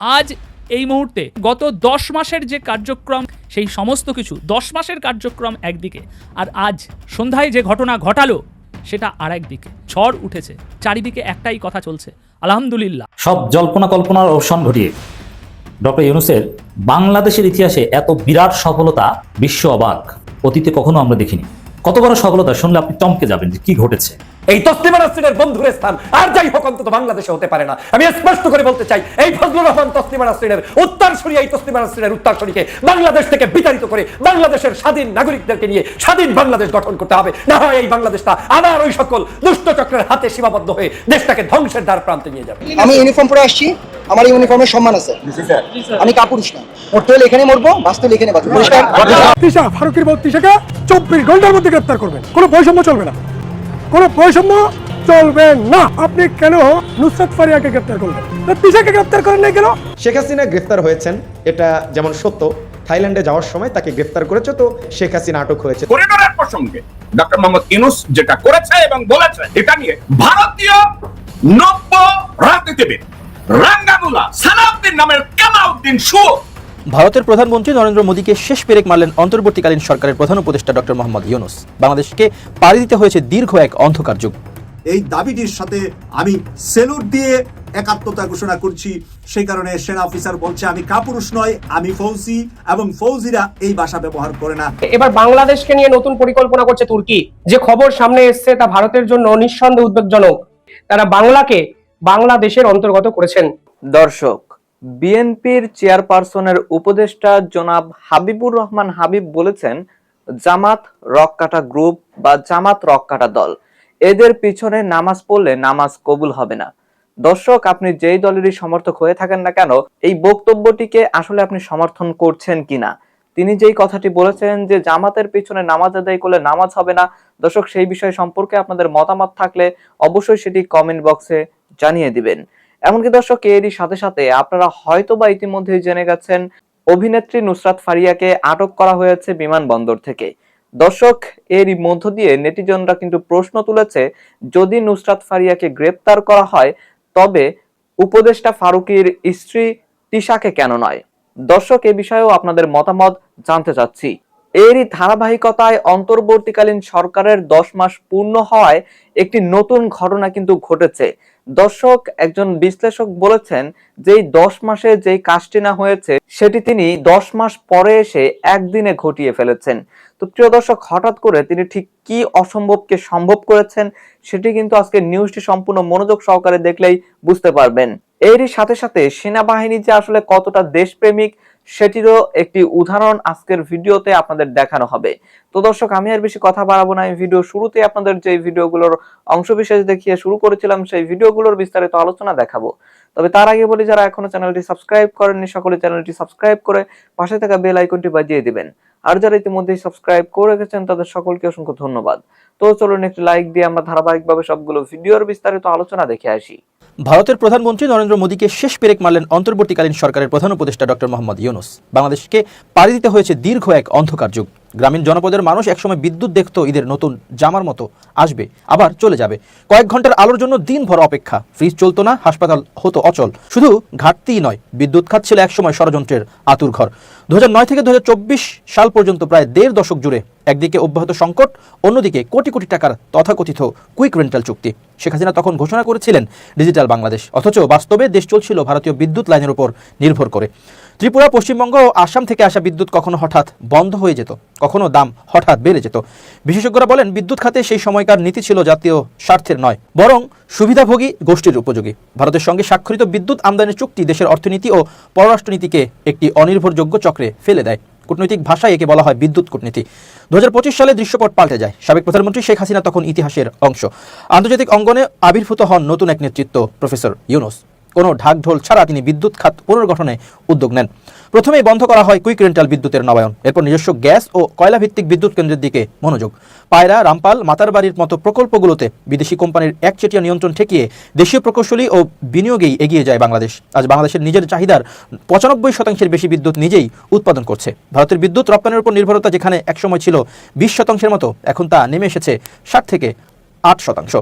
আজ এই মুহূর্তে গত দশ মাসের যে কার্যক্রম, সেই সমস্ত কিছু দশ মাসের কার্যক্রম একদিকে। আর আজ সন্ধ্যায় যে ঘটনা ঘটালো, সেটা আর একদিকে ঝড় উঠেছে, চারিদিকে একটাই কথা চলছে, আলহামদুলিল্লাহ। সব জল্পনা কল্পনার অবসান ঘটিয়ে, ডক্টর ইউনুসের বাংলাদেশের ইতিহাসে এত বিরাট সফলতা বিশ্ব অবাক। অতীতে কখনো আমরা দেখিনি। কত বড় সফলতা, শুনলে আপনি চমকে যাবেন যে কি ঘটেছে। এই তসলিমা নাসরিনের বন্ধুর স্থান। আর যাই হোক অন্তত বাংলাদেশে হতে পারে না। আমি স্পষ্ট করে বলতে চাই এই ফজলুর রহমান তসলিমা নাসরিনের উত্তরসূরি এই তসলিমা নাসরিনের উত্তরসূরিকে বাংলাদেশ থেকে বিতাড়িত করে বাংলাদেশের স্বাধীন নাগরিকদেরকে নিয়ে স্বাধীন বাংলাদেশ গঠন করতে হবে। না হয় এই বাংলাদেশটা আবার ওই সকল দুষ্ট চক্রের হাতে সীমাবদ্ধ হয়ে দেশটাকে ধ্বংসের দ্বার প্রান্তে নিয়ে যাবে। আমি ইউনিফর্ম পরে আসছি। আমার ইউনিফর্মের সম্মান আছে। আমি কাপুরুষ না। মরতে হলে এখানে মরবো বাঁচতে হলে এখানে বাঁচবো। পরিষ্কার তিশা ফারুকের বউ তিশাকে চব্বিশ ঘণ্টার মধ্যে গ্রেপ্তার করবেন। কোনো বৈষম্য চলবে না। কোনো বৈষম্য চলবে না। আপনি কেন নুসরাত ফারিয়াকে গ্রেপ্তার করবেন তিশাকে গ্রেপ্তার করেন নাই কেন? শেখ হাসিনা গ্রেফতার হয়েছেন। এটা যেমন সত্য থাইল্যান্ডে যাওয়ার সময় তাকে গ্রেফতার করেছে তো শেখ হাসিনা আটক হয়েছে। করিডোরের প্রসঙ্গে ডক্টর মোহাম্মদ ইউনুস যেটা করেছে এবং বলেছে এটা নিয়ে ভারতীয় নব্য রাজনীতিবিদ রাঙ্গানুলা সালাউদ্দিন নামের কামাউদ্দিন সুর ভারতের প্রধানমন্ত্রী নরেন্দ্র মোদীকে শেষ পেরেক মারলেন অন্তর্বর্তীকালীন সরকারের প্রধান উপদেষ্টা ডক্টর মোহাম্মদ ইউনুস। বাংলাদেশকে পাড়ি দিতে হয়েছে দীর্ঘ এক অন্ধকার যুগ। এই দাবিটির সাথে আমি সেলুট দিয়ে একাত্মতা ঘোষণা করছি। সেই কারণে সেনা অফিসার বলছে আমি কাপুরুষ নয় আমি ফৌজি এবং ফৌজিরা এই ভাষা ব্যবহার করে না। এবার বাংলাদেশকে নিয়ে নতুন পরিকল্পনা করছে তুর্কি। যে খবর সামনে এসছে তা ভারতের জন্য নিঃসন্দেহে উদ্বেগজনক। তারা বাংলাকে বাংলাদেশের অন্তর্গত করেছেন। দর্শক বিএনপির চেয়ারপারসনের উপদেষ্টা জনাব হাবিবুর রহমান হাবিব বলেছেন, জামাত রককাটা গ্রুপ বা জামাত রককাটা দল। এদের পিছনে নামাজ পড়লে নামাজ কবুল হবে না। দর্শক, আপনি যেই দলেরই সমর্থক হয়ে থাকেন না কেন, এই বক্তব্যটিকে আসলে আপনি সমর্থন করছেন কিনা? তিনি যেই কথাটি বলেছেন যে, জামাতের পিছনে নামাজ আদায় করলে নামাজ হবে না, দর্শক, সেই বিষয় সম্পর্কে আপনাদের মতামত থাকলে অবশ্যই সেটি কমেন্ট বক্সে জানিয়ে দিবেন। এমনকি দর্শক, এরই সাথে সাথে আপনারা হয়তো বা ইতিমধ্যেই জেনে গেছেন, অভিনেত্রী নুসরাত ফারিয়াকে আটক করা হয়েছে বিমানবন্দর থেকে। দর্শক, এরই মধ্য দিয়ে নেটিজনরা কিন্তু প্রশ্ন তুলেছে, যদি নুসরাত ফারিয়াকে গ্রেপ্তার করা হয়, তবে উপদেষ্টা ফারুকির স্ত্রী তিশাকে কেন নয়? দর্শক, এ বিষয়েও আপনাদের মতামত জানতে চাচ্ছি। এরই ধারাবাহিকতায় অন্তর্বর্তীকালীন সরকারের দশ মাস পূর্ণ হওয়ায় একটি নতুন ঘটনা কিন্তু ঘটেছে। দর্শক, একজন বিশ্লেষক বলেছেন যে দশ মাসে যেই কাজটি না হয়েছে, সেটি তিনি দশ মাস পরে এসে একদিনে ঘটিয়ে ফেলেছেন। তো প্রিয় দর্শক, হঠাৎ করে তিনি ঠিক কি অসম্ভবকে সম্ভব করেছেন, সেটি কিন্তু আজকে নিউজটি সম্পূর্ণ মনোযোগ সহকারে দেখলেই বুঝতে পারবেন। এরই সাথে সাথে সেনাবাহিনী যে আসলে কতটা দেশপ্রেমিক সেটিরও একটি উদাহরণ আজকের ভিডিওতে আপনাদের দেখানো হবে। তো দর্শক, আমি আর বেশি কথা বাড়াবো না। এই ভিডিও শুরুতে আপনাদের যে ভিডিওগুলোর অংশবিশেষ দেখিয়ে শুরু করেছিলাম, সেই ভিডিওগুলোর বিস্তারিত আলোচনা দেখাবো। তবে তার আগে বলি, যারা এখনও চ্যানেলটি সাবস্ক্রাইব করেননি, সকলে চ্যানেলটি সাবস্ক্রাইব করে পাশে থাকা বেল আইকনটি বাজিয়ে দিবেন। আর যারা ইতিমধ্যেই সাবস্ক্রাইব করে রেখেছেন, তাদের সকলকে অসংখ্য ধন্যবাদ। তো চলুন একটি লাইক দিয়ে আমরা ধারাবাহিকভাবে সবগুলো ভিডিওর বিস্তারিত আলোচনা দেখে আসি। ভারতের প্রধানমন্ত্রী নরেন্দ্র মোদীকে শেষ পেরেক মারলেন অন্তর্বর্তীকালীন সরকারের প্রধান উপদেষ্টা ডক্টর মোহাম্মদ ইউনুস। বাংলাদেশকে পাড়ি দিতে হয়েছে দীর্ঘ এক অন্ধকার যুগ। গ্রামীণ জনপদের মানুষ একসময় বিদ্যুৎ দেখত ঈদের নতুন জামার মতো আসবে, আবার চলে যাবে। কয়েক ঘণ্টার আলোর জন্য দিনভর অপেক্ষা। ফ্রিজ চলতো না, হাসপাতাল হতো অচল। শুধু ঘাটতিই নয়, বিদ্যুৎ খাত ছিল একসময় ষড়যন্ত্রের আতুর ঘর দু হাজার নয় থেকে দু হাজার চব্বিশ সাল পর্যন্ত প্রায় দেড় দশক জুড়ে একদিকে অব্যাহত সংকট, অন্যদিকে কোটি কোটি টাকার তথাকথিত কুইক রেন্টাল চুক্তি। শেখ হাসিনা তখন ঘোষণা করেছিলেন ডিজিটাল বাংলাদেশ, অথচ বাস্তবে দেশ চলছিল ভারতীয় বিদ্যুৎ লাইনের উপর নির্ভর করে। ত্রিপুরা, পশ্চিমবঙ্গ ও আসাম থেকে আসা বিদ্যুৎ কখনো হঠাৎ বন্ধ হয়ে যেত, কখনো দাম হঠাৎ বেড়ে যেত। বিশেষজ্ঞরা বলেন, বিদ্যুৎ খাতে সেই সময়কার নীতি ছিল জাতীয় স্বার্থের নয়, বরং সুবিধাভোগী গোষ্ঠীর উপযোগী। ভারতের সঙ্গে স্বাক্ষরিত বিদ্যুৎ আমদানির চুক্তি দেশের অর্থনীতি ও পররাষ্ট্রনীতিকে একটি অনির্ভরযোগ্য চক্রে ফেলে দেয়। কূটনৈতিক ভাষায় একে বলা হয় বিদ্যুৎ কূটনীতি। দু হাজার পঁচিশ সালে দৃশ্যপট পাল্টে যায়। সাবেক প্রধানমন্ত্রী শেখ হাসিনা তখন ইতিহাসের অংশ। আন্তর্জাতিক অঙ্গনে আবির্ভূত হন নতুন এক নেতৃত্ব, প্রফেসর ইউনুস। কোনো ঢাকঢোল ছাড়া তিনি বিদ্যুৎ খাত পুনর্গঠনে উদ্যোগ নেন। প্রথমেই বন্ধ করা হয় কুইক রেন্টাল বিদ্যুতের নবায়ন। এরপর নিজস্ব গ্যাস ও কয়লা ভিত্তিক বিদ্যুৎ কেন্দ্রের দিকে মনোযোগ। পায়রা, রামপাল, মাতারবাড়ির মতো প্রকল্পগুলোতে বিদেশি কোম্পানির একচেটিয়া নিয়ন্ত্রণ ঠেকিয়ে দেশীয় প্রকৌশলী ও বিনিয়োগেই এগিয়ে যায় বাংলাদেশ। আজ বাংলাদেশের নিজের চাহিদার পঁচানব্বই শতাংশের বেশি বিদ্যুৎ নিজেই উৎপাদন করছে। ভারতের বিদ্যুৎ রপ্তানির উপর নির্ভরতা যেখানে একসময় ছিল বিশ শতাংশের মতো, এখন তা নেমে এসেছে ষাট থেকে আট শতাংশ।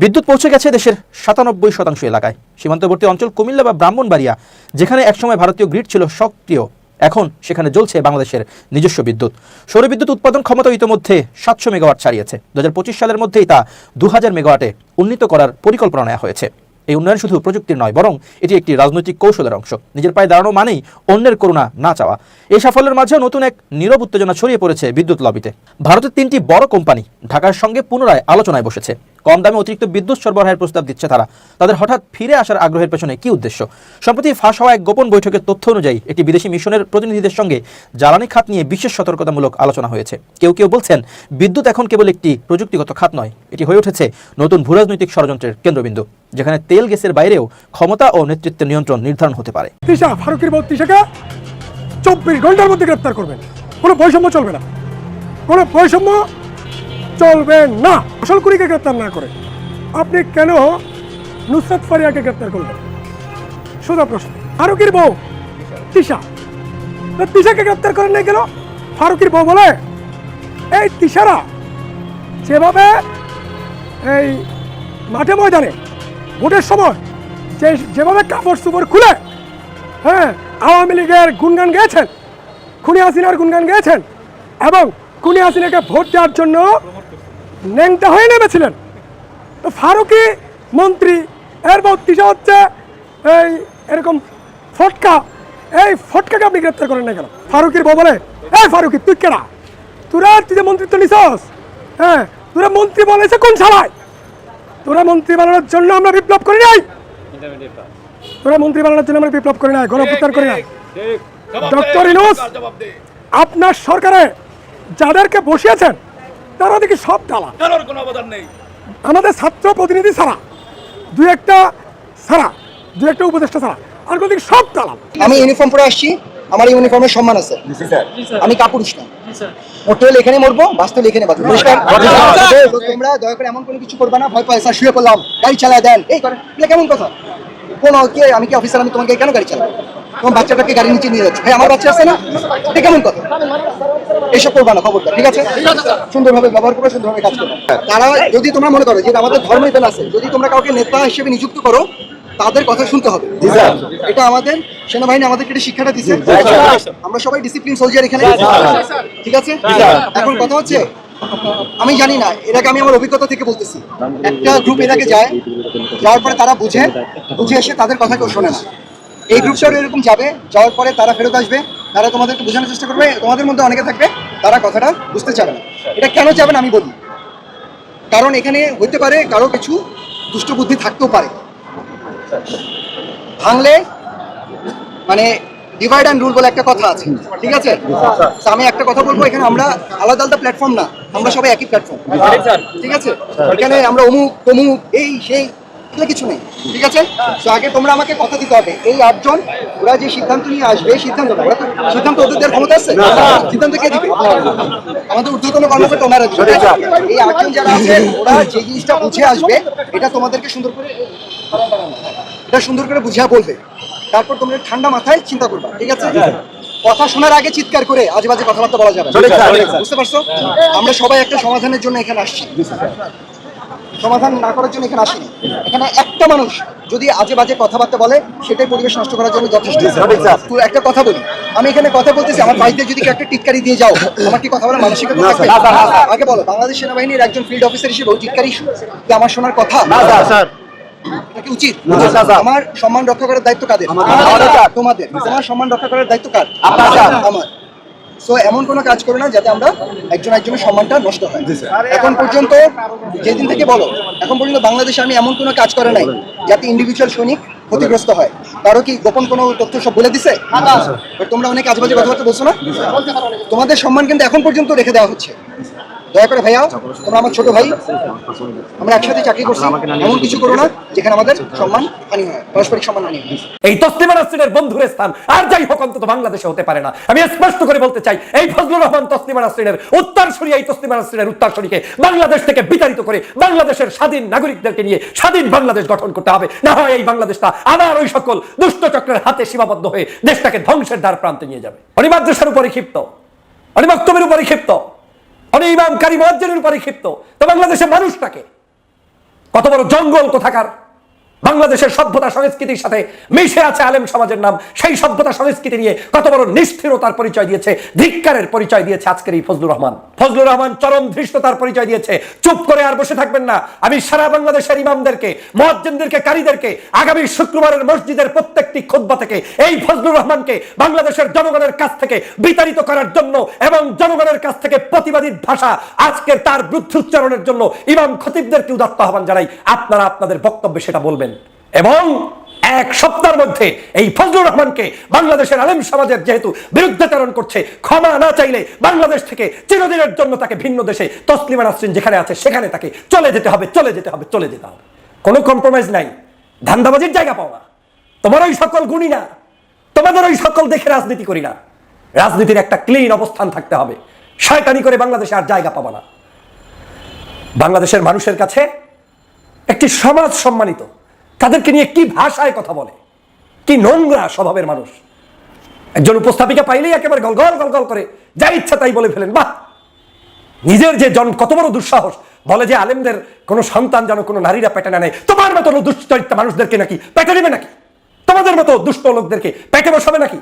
বিদ্যুৎ পৌঁছে গেছে দেশের সাতানব্বই শতাংশ এলাকায়। সীমান্তবর্তী অঞ্চল কুমিল্লা বা ব্রাহ্মণবাড়িয়া, যেখানে একসময় ভারতীয় গ্রিড ছিল সক্রিয়, এখন সেখানে জ্বলছে বাংলাদেশের নিজস্ব বিদ্যুৎ। সৌর বিদ্যুৎ উৎপাদন ক্ষমতা ইতোমধ্যে সাতশো মেগাওয়াট ছাড়িয়েছে। দু হাজার পঁচিশ সালের মধ্যেই তা দু হাজার মেগাওয়াটে উন্নীত করার পরিকল্পনা নেওয়া হয়েছে। এই উন্নয়ন শুধু প্রযুক্তির নয়, বরং এটি একটি রাজনৈতিক কৌশলের অংশ। নিজের পায়ে দাঁড়ানো মানেই অন্যের করুণা না চাওয়া। এই সাফল্যের মাঝেও নতুন এক নীরব উত্তেজনা ছড়িয়ে পড়েছে বিদ্যুৎ লবিতে। ভারতের তিনটি বড় কোম্পানি ঢাকার সঙ্গে পুনরায় আলোচনায় বসেছে। কম দামে অতিরিক্ত বিদ্যুৎ সরবরাহের প্রস্তাব দিচ্ছে তারা। তাদের হঠাৎ ফিরে আসার আগ্রহের পেছনে কি উদ্দেশ্য? সম্প্রতি ফাঁস হওয়া এক গোপন বৈঠকের তথ্য অনুযায়ী একটি বিদেশি মিশনের প্রতিনিধিদের সঙ্গে জ্বালানি খাত নিয়ে বিশেষ সতর্কতামূলক আলোচনা হয়েছে। কেউ কেউ বলছেন, বিদ্যুৎ এখন কেবল একটি প্রযুক্তিগত খাত নয়, এটি হয়ে উঠেছে নতুন ভূরাজনৈতিক ষড়যন্ত্রের কেন্দ্রবিন্দু, যেখানে তেল গ্যাসের বাইরেও ক্ষমতা ও নেতৃত্বের নিয়ন্ত্রণ নির্ধারণ হতে পারে। চব্বিশ ঘণ্টার মধ্যে গ্রেপ্তার করবেন। কোনো বৈষম্য চলবে না। কোনো বৈষম্য চলবে না। আসল কুড়িকে গ্রেপ্তার না করে। আপনি কেন নুসরাত ফারিয়াকে গ্রেপ্তার করলেন? সোজা প্রশ্ন। ফারুকির বউ, তিশা। তিশাকে গ্রেপ্তার করেন নাই কেন? ফারুকির বউ বলে, এই তিশারা, যেভাবে এই মাঠে ময়দানে, ভোটের সময় যে যেভাবে কাপড় চোপড় খুলে হ্যাঁ আওয়ামী লীগের গুণগান গেয়েছেন, খুনি হাসিনার গুণগান গেয়েছেন এবং খুনি হাসিনাকে ভোট দেওয়ার জন্য ন্যাংটা হয়ে নেমেছিলেন তো ফারুকি মন্ত্রী এর বত্রিশা হচ্ছে এই এরকম ফটকা এই ফটকাকে আপনি গ্রেপ্তার করেন না কেন ফারুকির বলে এই ফারুকি তুই কেনা তোরা তুই যে মন্ত্রিত্ব নিছস হ্যাঁ তোরা মন্ত্রী বলেছে কোন সালায় তোরা মন্ত্রী বানানোর জন্য আমরা বিপ্লব করি নাই তোরা মন্ত্রী বানানোর জন্য আমরা বিপ্লব করি নাই গণপ্রত্যার করি নাই ডক্টর ইনুস আপনার সরকারে যাদেরকে বসিয়েছেন তারা দেখি সব ডালা আমাদের ছাত্র প্রতিনিধি ছাড়া দু একটা ছাড়া দু একটা উপদেষ্টা ছাড়া আর কোনো দিকে সব দালাল আমি ইউনিফর্ম পরে আসছি আমার ইউনিফর্মের সম্মান আছে। আমি কাপুরুষ না হলে এখানে মরবো হলে এখানে বাঁচবো। পরিষ্কার তোমরা দয়া করে এমন কোনো কিছু করবে না ভয় পায় স্যার শুয়ে করলাম গাড়ি চালায় দেন। এই করে কেমন কথা? কোন কে আমি কি অফিসার আমি তোমাকে কেন গাড়ি চালাবো তোমার বাচ্চাটাকে গাড়ি নিচে নিয়ে যাচ্ছে? ভাই আমার বাচ্চা আছে না? এটা কেমন কথা? এসব করবা না খবরটা ঠিক আছে? সুন্দরভাবে ব্যবহার করবে সুন্দরভাবে কাজ করবে। তারা যদি তোমরা মনে করো যে আমাদের ধর্ম এখানে আছে যদি তোমরা কাউকে নেতা হিসেবে নিযুক্ত করো তাদের কথা শুনতে হবে। এটা আমাদের সেনাবাহিনী আমাদেরকে এটা শিক্ষাটা দিচ্ছে আমরা সবাই ডিসিপ্লিন সোলজার এখানে ঠিক আছে? এখন কথা হচ্ছে আমি জানি না এর আগে আমি আমার অভিজ্ঞতা থেকে বলতেছি। একটা গ্রুপ এর আগে যায় যাওয়ার পরে তারা বুঝে বুঝে এসে তাদের কথা কেউ শোনে না। এই গ্রুপটাও এরকম যাবে যাওয়ার পরে তারা ফেরত আসবে। তারা তোমাদেরকে বোঝানোর চেষ্টা করবে তোমাদের মধ্যে অনেকে থাকবে তারা কথাটা বুঝতে চাবে না। এটা কেন যাবে না আমি বলি। কারণ এখানে হইতে পারে কারও কিছু দুষ্ট বুদ্ধি থাকতেও পারে। ভাঙলে মানে ডিভাইড অ্যান্ড রুল বলে একটা কথা আছে ঠিক আছে? আমি একটা কথা বলব এখানে আমরা আলাদা আলাদা প্ল্যাটফর্ম না আমরা সবাই একই প্ল্যাটফর্ম ঠিক আছে? এখানে আমরা অমুক তমুক এই সেই এগুলো কিছু নেই ঠিক আছে? তো আগে তোমরা আমাকে কথা দিতে হবে এই আটজন ওরা যে সিদ্ধান্ত নিয়ে আসবে সিদ্ধান্ত না, ওরা তো সিদ্ধান্ত ওদের দেওয়ার ক্ষমতা আছে? সিদ্ধান্ত কে দিবে? আমাদের ঊর্ধ্বতন কর্মকর্তা ওনারা দিবে। এই আটজন যারা আছে ওরা যে জিনিসটা বুঝে আসবে এটা তোমাদেরকে সুন্দর করে এটা সুন্দর করে বুঝিয়ে বলবে। তারপর তোমরা ঠান্ডা মাথায় চিন্তা করবা ঠিক আছে? কথা শোনার আগে চিৎকার করে আজে বাজে কথাবার্তা বলা যাবে বুঝতে পারছ? আমরা সবাই একটা সমাধানের জন্য এখানে আসছি। সমাধান না করার জন্য এখানে আসেনি। এখানে একটা মানুষ যদি আজে বাজে কথাবার্তা বলে সেটাই পরিবেশ নষ্ট করার জন্য যথেষ্ট। একটা কথা বলি আমি এখানে কথা বলতেছি আমার বাড়িতে যদি কেউ একটা টিটকারি দিয়ে যাও আমার কি কথা বলার মানসিকতা থাকবে? আগে বলো বাংলাদেশ সেনাবাহিনীর একজন ফিল্ড অফিসার হিসেবে ওই টিটকারি কি আমার শোনার কথা? উচিত? আমার সম্মান রক্ষা করার দায়িত্ব কাদের? তোমাদের। তোমার সম্মান রক্ষা করার দায়িত্ব কার? আমার। সো এমন কোনো কাজ করে না যাতে আমরা একজন একজনের সম্মানটা নষ্ট হয়। এখন পর্যন্ত যেদিন থেকে বলো এখন পর্যন্ত বাংলাদেশে আমি এমন কোনো কাজ করে নাই যাতে ইন্ডিভিজুয়াল সৈনিক ক্ষতিগ্রস্ত হয়। কারও কি গোপন কোনো তথ্য সব বলে দিছে? But তোমরা অনেক আজবাজে কথাবার্তা বলছো না? তোমাদের সম্মান কিন্তু এখন পর্যন্ত রেখে দেওয়া হচ্ছে। দয়া করে ভাইয়া, তোমরা আমার ছোট ভাই, আমরা একসাথে চাকরি করছি, এমন কিছু করো না, যেখানে আমাদের সম্মান হানি হয়, পারস্পরিক সম্মান হানি এই তসলিমা নাসরিনের বন্ধুর স্থান, আর যাই হোক, অন্তত বাংলাদেশে হতে পারে না। আমি স্পষ্ট করে বলতে চাই, এই ফজলুর রহমান তসলিমা নাসরিনের উত্তরসূরি এই তসলিমা নাসরিনের উত্তরসূরিকে বাংলাদেশ থেকে বিতাড়িত করে বাংলাদেশের স্বাধীন নাগরিকদেরকে নিয়ে স্বাধীন বাংলাদেশ গঠন করতে হবে। না হয় এই বাংলাদেশটা আবার ওই সকল দুষ্ট চক্রের হাতে সীমাবদ্ধ হয়ে দেশটাকে ধ্বংসের দ্বার প্রান্তে নিয়ে যাবে। অনিমাদ্রাসার উপরে ক্ষিপ্ত অনিমাক্তমের উপরে ক্ষিপ্ত অনি ইমাম কারি মহাজ্জেনের উপরে ক্ষিপ্ত তো বাংলাদেশের মানুষটাকে। কত বড় জঙ্গল কোথাকার বাংলাদেশের সভ্যতা সংস্কৃতির সাথে মিশে আছে আলেম সমাজের নাম। সেই সভ্যতা সংস্কৃতি নিয়ে কত বড় নিষ্ঠিরতার পরিচয় দিয়েছে, ধিক্কারের পরিচয় দিয়েছে আজকের এই ফজলুর রহমান। ফজলুর রহমান চরম ধৃষ্টতার পরিচয় দিয়েছে। চুপ করে আর বসে থাকবেন না। আমি সারা বাংলাদেশের ইমামদেরকে মহাজ্জিনদেরকে কারীদেরকে আগামী শুক্রবারের মসজিদের প্রত্যেকটি খুতবা থেকে, এই ফজলুর রহমানকে বাংলাদেশের জনগণের কাছ থেকে বিতাড়িত করার জন্য এবং জনগণের কাছ থেকে প্রতিবাদী ভাষা আজকের তার বিরুদ্ধে উচ্চারণের জন্য ইমাম খতিবদেরকে উদাত্ত আহ্বান জানাই। আপনারা আপনাদের বক্তব্যে সেটা বলবেন। এবং এক সপ্তাহের মধ্যে এই ফজলুর রহমানকে বাংলাদেশের আলেম সমাজের যেহেতু বিরুদ্ধাচরণ করছে, ক্ষমা না চাইলে বাংলাদেশ থেকে চিরদিনের জন্য তাকে ভিন্ন দেশে তসলিমা নাসরিন যেখানে আছে সেখানে তাকে চলে যেতে হবে, চলে যেতে হবে, চলে যেতে হবে। কোনো কম্প্রোমাইজ নাই। ধান্দাবাজির জায়গা পাও না। তোমার ওই সকল গুণী না। তোমাদের ওই সকল দেখে রাজনীতি করি না। রাজনীতির একটা ক্লিন অবস্থান থাকতে হবে। শয়তানি করে বাংলাদেশে আর জায়গা পাবা না। বাংলাদেশের মানুষের কাছে একটি সমাজ সম্মানিত। তাদেরকে নিয়ে কি ভাষায় কথা বলে? কি নোংরা স্বভাবের মানুষ? একজন উপস্থাপিকা পাইলেই একেবারে গলগল গল গল গল করে, যা ইচ্ছা তাই বলে ফেলেন। বাহ! নিজের যে জন, কত বড় দুঃসাহস! বলে যে আলেমদের কোনো সন্তান যেন কোনো নারীরা পেটে নেয়। তোমার মতো দুশ্চরিত্র মানুষদেরকে নাকি পেটে নেবে নাকি? তোমাদের মতো দুষ্ট লোকদেরকে পেটে বসাবে নাকি?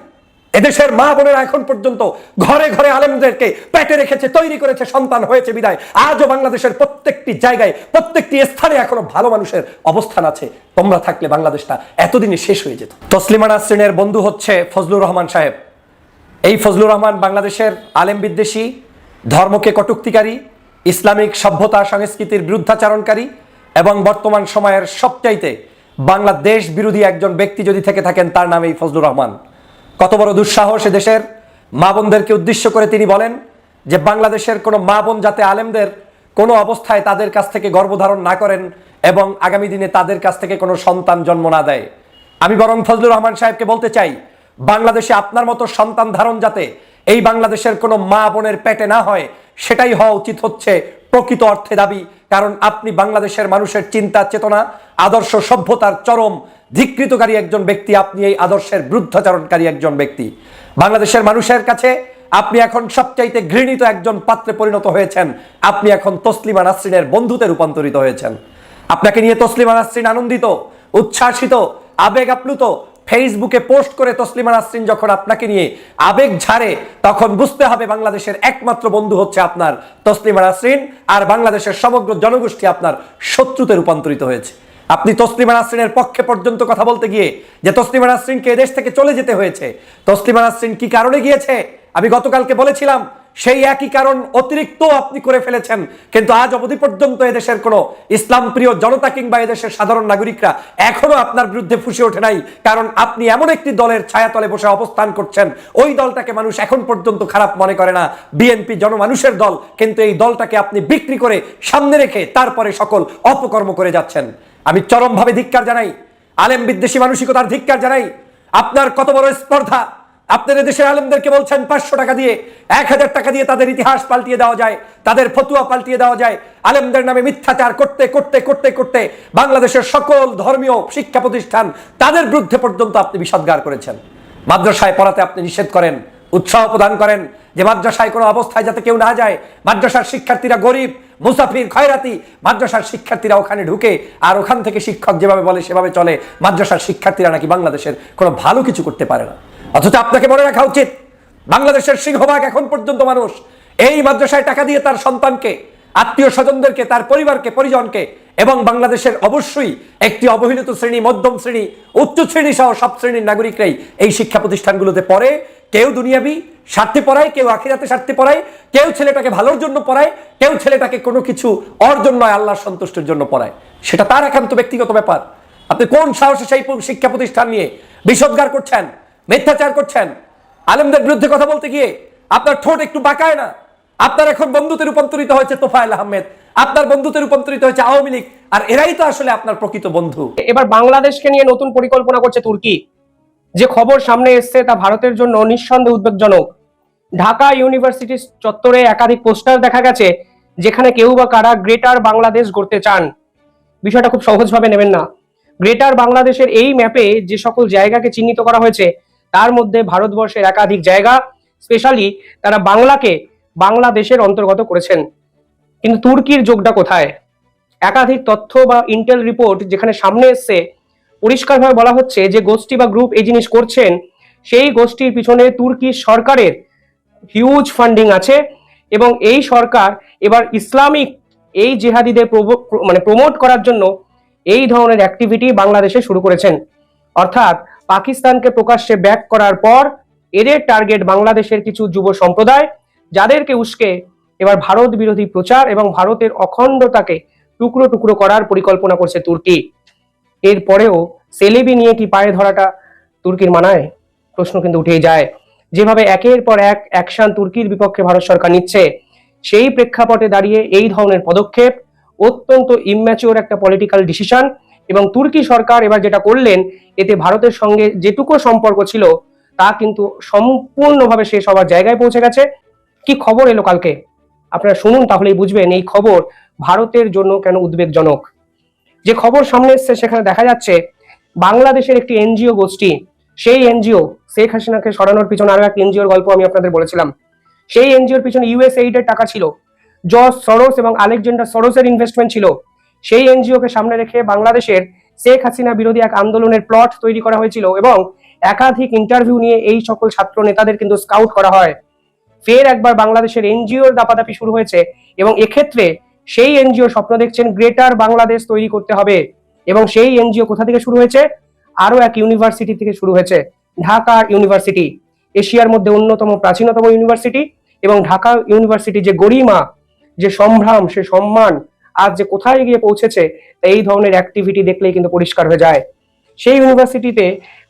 এদেশের মা বোনেরা এখন পর্যন্ত ঘরে ঘরে আলেমদেরকে পেটে রেখেছে, তৈরি করেছে, সন্তান হয়েছে বিদায়। আজও বাংলাদেশের প্রত্যেকটি জায়গায়, প্রত্যেকটি স্থানে এখনও ভালো মানুষের অবস্থান আছে। তোমরা থাকলে বাংলাদেশটা এতদিনে শেষ হয়ে যেত। তসলিমা নাসরিনের বন্ধু হচ্ছে ফজলুর রহমান সাহেব। এই ফজলুর রহমান বাংলাদেশের আলেম বিদ্বেষী, ধর্মকে কটুক্তিকারী, ইসলামিক সভ্যতা সংস্কৃতির বিরুদ্ধাচারণকারী এবং বর্তমান সময়ের সবচাইতে বাংলাদেশ বিরোধী একজন ব্যক্তি যদি থেকে থাকেন, তার নাম এই ফজলুর রহমান। কত বড় দুঃসাহস দেশের মা বোনদেরকে উদ্দেশ্য করে তিনি বলেন যে বাংলাদেশের কোনো মা বোন যাতে আলেমদের কোনো অবস্থায় তাদের কাছ থেকে গর্ভধারণ না করেন এবং আগামী দিনে তাদের কাছ থেকে কোনো সন্তান জন্ম না দেয়। আমি বরং ফজলুর রহমান সাহেবকে বলতে চাই, বাংলাদেশে আপনার মতো সন্তান ধারণ যাতে এই বাংলাদেশের কোনো মা বোনের পেটে না হয়, সেটাই হওয়া উচিত হচ্ছে প্রকৃত অর্থে দাবি। কারণ আপনি বাংলাদেশের মানুষের চিন্তা, চেতনা, আদর্শ, সভ্যতার চরম ধিকৃতকারী একজন ব্যক্তি, আপনি এই আদর্শের বিরুদ্ধাচরণকারী একজন ব্যক্তি। বাংলাদেশের মানুষের কাছে আপনি এখন সবচাইতে ঘৃণিত একজন পাত্রে পরিণত হয়েছেন। আপনি এখন তসলিমা নাসরিনের বন্ধুতে রূপান্তরিত হয়েছেন। আপনাকে নিয়ে তসলিমা নাসরিন আনন্দিত, উচ্ছ্বাসিত আবেগ আপ্লুত ফেসবুকে পোস্ট করে তসলিমা নাসরিন যখন আপনাকে নিয়ে আবেগ ঝাড়ে, তখন বুঝতে হবে বাংলাদেশের একমাত্র বন্ধু হচ্ছে আপনার তসলিমা নাসরিন, আর বাংলাদেশের সমগ্র জনগোষ্ঠী আপনার শত্রুতে রূপান্তরিত হয়েছে। আপনি তসলিমা নাসরিনের পক্ষে পর্যন্ত কথা বলতে গিয়ে যে তসলিমা নাসরিনকে এদেশ থেকে চলে যেতে হয়েছে, তসলিমা নাসরিন কি কারণে গিয়েছে? আমি গতকালকে বলেছিলাম সেই একই কারণ অতিরিক্ত আপনি করে ফেলেছেন। কিন্তু আজ অবধি পর্যন্ত এদেশের কোনো ইসলাম প্রিয় জনতা কিংবা এদেশের সাধারণ নাগরিকরা এখনও আপনার বিরুদ্ধে ফুসে ওঠে নাই। কারণ আপনি এমন একটি দলের ছায়াতলে বসে অবস্থান করছেন। ওই দলটাকে মানুষ এখন পর্যন্ত খারাপ মনে করে না। বিএনপি জনমানুষের দল, কিন্তু এই দলটাকে আপনি বিক্রি করে সামনে রেখে তারপরে সকল অপকর্ম করে যাচ্ছেন। আমি চরমভাবে ধিক্কার জানাই। আলেম বিদ্বেষী মানসিকতার ধিক্কার জানাই। আপনার কত বড় স্পর্ধা? আপনার দেশের আলেমদেরকে বলছেন পাঁচশো টাকা দিয়ে, এক হাজার টাকা দিয়ে তাদের ইতিহাস পাল্টিয়ে দেওয়া যায়, তাদের ফতুয়া পাল্টিয়ে দেওয়া যায়, আলেমদের নামে মিথ্যাচার করতে করতে করতে করতে বাংলাদেশের সকল ধর্মীয় শিক্ষা প্রতিষ্ঠান তাদের বিরুদ্ধে পর্যন্ত আপনি বিষদগার করেছেন। মাদ্রাসায় পড়াতে আপনি নিষেধ করেন, উৎসাহ প্রদান করেন যে মাদ্রাসায় কোনো অবস্থায় যাতে কেউ না যায়, মাদ্রাসার শিক্ষার্থীরা গরিব, মুসাফির, খয়রাতি, মাদ্রাসার শিক্ষার্থীরা ওখানে ঢুকে আর ওখান থেকে শিক্ষক যেভাবে বলে সেভাবে চলে, মাদ্রাসার শিক্ষার্থীরা নাকি বাংলাদেশের কোনো ভালো কিছু করতে পারে না। অথচ আপনাকে মনে রাখা উচিত, বাংলাদেশের সিংহভাগ এখন পর্যন্ত মানুষ এই মাদ্রাসায় টাকা দিয়ে তার সন্তানকে, আত্মীয় স্বজনদেরকে, তার পরিবারকে, পরিজনকে এবং বাংলাদেশের অবশ্যই একটি অবহেলিত শ্রেণি, মধ্যম শ্রেণি, উচ্চ শ্রেণি সহ সব শ্রেণির নাগরিকরাই এই শিক্ষা প্রতিষ্ঠানগুলোতে পড়ে। কেউ দুনিয়াবি স্বার্থে পড়ায়, কেউ আখিরাতে স্বার্থে পড়ায়, কেউ ছেলেটাকে ভালোর জন্য পড়ায়, কেউ ছেলেটাকে কোনো কিছু অর্জন নয়, আল্লাহর সন্তুষ্টের জন্য পড়ায়। সেটা তার একান্ত ব্যক্তিগত ব্যাপার। আপনি কোন সাহসে সেই শিক্ষা প্রতিষ্ঠান নিয়ে বিষদগার করছেন? মিথ্যাচার করছেন। আলেমদের বিরুদ্ধে কথা বলতে গিয়ে আপনার ঠোঁট একটু বাঁকায় না। আপনার এখন বন্ধুতে রূপান্তরিত হয়েছে তোফায়েল আহমেদ। আপনার বন্ধুতে রূপান্তরিত হয়েছে আওয়ামী লীগ। আর এরাই তো আসলে আপনার প্রকৃত বন্ধু। এবার বাংলাদেশকে নিয়ে নতুন পরিকল্পনা করছে তুর্কি। যে খবর সামনে এসছে তা ভারতের জন্য নিঃসন্দেহে উদ্বেগজনক। ঢাকা ইউনিভার্সিটি চত্বরে একাধিক পোস্টার দেখা গেছে, যেখানে কেউ বা কারা গ্রেটার বাংলাদেশ গড়তে চান। বিষয়টা খুব সহজভাবে নেবেন না। গ্রেটার বাংলাদেশের এই ম্যাপে যে সকল জায়গাকে চিহ্নিত করা হয়েছে তার মধ্যে ভারতবর্ষের একাধিক জায়গা স্পেশালি তারা বাংলাকে বাংলাদেশের অন্তর্গত করেছেন। কিন্তু তুর্কির যোগটা কোথায়? একাধিক তথ্য বা ইন্টেল রিপোর্ট যেখানে সামনে এসছে, পরিষ্কারভাবে বলা হচ্ছে যে গোষ্ঠী বা গ্রুপ এই জিনিস করছেন, সেই গোষ্ঠীর পিছনে তুর্কি সরকারের হিউজ ফান্ডিং আছে এবং এই সরকার এবার ইসলামিক এই জেহাদিদের মানে প্রমোট করার জন্য এই ধরনের অ্যাক্টিভিটি বাংলাদেশে শুরু করেছেন। অর্থাৎ পাকিস্তানকে প্রকাশ্যে ব্যাক করার পর এদের টার্গেট বাংলাদেশের কিছু যুব সম্প্রদায়, যাদেরকে উস্কে এবার ভারত বিরোধী প্রচার এবং ভারতের অখণ্ডতাকে টুকরো টুকরো করার পরিকল্পনা করছে তুর্কি। এরপরেও সেলেবি নিয়ে কি পায়ে ধরাটা তুর্কির মানায়? প্রশ্ন কিন্তু উঠেই যায়। যেভাবে একের পর এক অ্যাকশন তুর্কির বিপক্ষে ভারত সরকার নিচ্ছে, সেই প্রেক্ষাপটে দাঁড়িয়ে এই ধরনের পদক্ষেপ অত্যন্ত ইম্যাচিওর একটা পলিটিক্যাল ডিসিশন এবং তুর্কি সরকার এবার যেটা করলেন, এতে ভারতের সঙ্গে যেটুকু সম্পর্ক ছিল, তা কিন্তু সম্পূর্ণভাবে শেষ হওয়ার জায়গায় পৌঁছে গেছে। কি খবর এলো কালকে? আপনারা শুনুন তাহলেই বুঝবেন এই খবর ভারতের জন্য কেন উদ্বেগজনক। যে খবর সামনে এসছে সেখানে দেখা যাচ্ছে, বাংলাদেশের একটি এনজিও গোষ্ঠী, সেই এনজিও, শেখ হাসিনাকে সরানোর পিছনে আরও এক এনজিওর গল্প আমি আপনাদের বলেছিলাম। সেই এনজিওর পিছনে ইউএস এইডের টাকা ছিল, জর্জ সরোস এবং আলেকজান্ডার সরোসের ইনভেস্টমেন্ট ছিল। সেই এনজিওকে সামনে রেখে বাংলাদেশের শেখ হাসিনা বিরোধী এক আন্দোলনের প্লট তৈরি করা হয়েছিল এবং একাধিক ইন্টারভিউ নিয়ে এই সকল ছাত্র নেতাদের কিন্তু স্কাউট করা হয়। ফের একবার বাংলাদেশের এনজিওর দাপাদাপি শুরু হয়েছে এবং এক্ষেত্রে সেই এনজিও স্বপ্ন দেখছেন গ্রেটার বাংলাদেশ তৈরি করতে হবে এবং সেই এনজিও কোথা থেকে শুরু হয়েছে? আরও এক ইউনিভার্সিটি থেকে শুরু হয়েছে, ঢাকা ইউনিভার্সিটি, এশিয়ার মধ্যে অন্যতম প্রাচীনতম ইউনিভার্সিটি এবং ঢাকা ইউনিভার্সিটি যে গরিমা, যে সম্ভ্রাম, সে সম্মান আজ যে কোথায় গিয়ে পৌঁছেছে, এই ধরনের অ্যাক্টিভিটি দেখলেই কিন্তু পরিষ্কার হয়ে যায়। সেই ইউনিভার্সিটিতে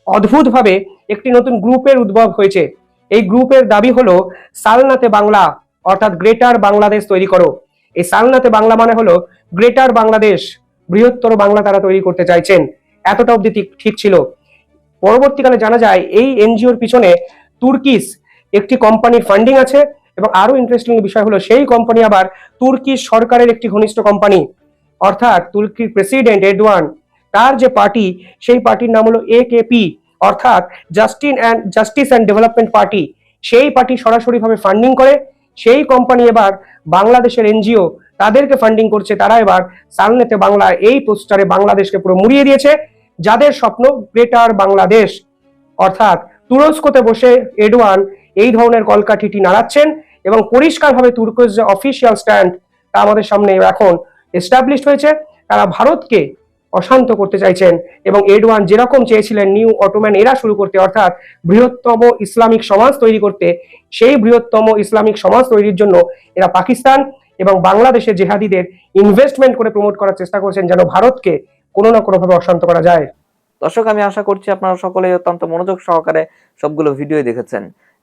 অদ্ভুতভাবে একটি নতুন গ্রুপের উদ্ভব হয়েছে। এই গ্রুপের দাবি হলো, সালনাতে বাংলা, অর্থাৎ গ্রেটার বাংলাদেশ তৈরি করো। এই সালনাতে বাংলা মানে হলো, গ্রেটার বাংলাদেশ, বৃহত্তর বাংলা তারা তৈরি করতে চাইছেন। এতটা অব্দি ঠিক ছিল। পরবর্তীকালে জানা যায়, এই এনজিওর পিছনে তুর্কিস একটি কোম্পানির ফান্ডিং আছে। এবং আরও ইন্টারেস্টিং বিষয় হলো, সেই কোম্পানি আবার তুর্কি সরকারের একটি ঘনিষ্ঠ কোম্পানি অর্থাৎ তুর্কির প্রেসিডেন্ট এডওয়ান তার যে পার্টি সেই পার্টির নাম হলো একেপি অর্থাৎ Justin and justice and development party সেই পার্টি সরাসরিভাবে ফান্ডিং করে, সেই কোম্পানি এবার বাংলাদেশের এনজিও তাদেরকে ফান্ডিং করছে। তারা এবার সালনেতে বাংলা এই পোস্টারে বাংলাদেশকে পুরো মুড়িয়ে দিয়েছে, যাদের স্বপ্ন গ্রেটার বাংলাদেশ অর্থাৎ তুরস্কতে বসে এডওয়ান এই ধরনের কলকাঠিটি নাড়াচ্ছেন এবং পরিষ্কারভাবে তুর্কোর যে অফিসিয়াল স্ট্যান্ড তা আমাদের সামনে এখন এস্টাবলিশড হয়েছে। তারা ভারতকে অশান্ত করতে চাইছেন এবং এডওয়ান যেরকম চেয়েছিলেন নিউ অটোম্যান এরা শুরু করতে, অর্থাৎ বৃহত্তম ইসলামিক সমাজ তৈরি করতে, সেই বৃহত্তম ইসলামিক সমাজ তৈরির জন্য এরা পাকিস্তান এবং বাংলাদেশের জেহাদিদের ইনভেস্টমেন্ট করে প্রমোট করার চেষ্টা করছেন যেন ভারতকে কোনো না কোনোভাবে অশান্ত করা যায়। দর্শক, আমি আশা করছি আপনারা সকলেই অত্যন্ত মনোযোগ সহকারে সবগুলো ভিডিও দেখেছেন।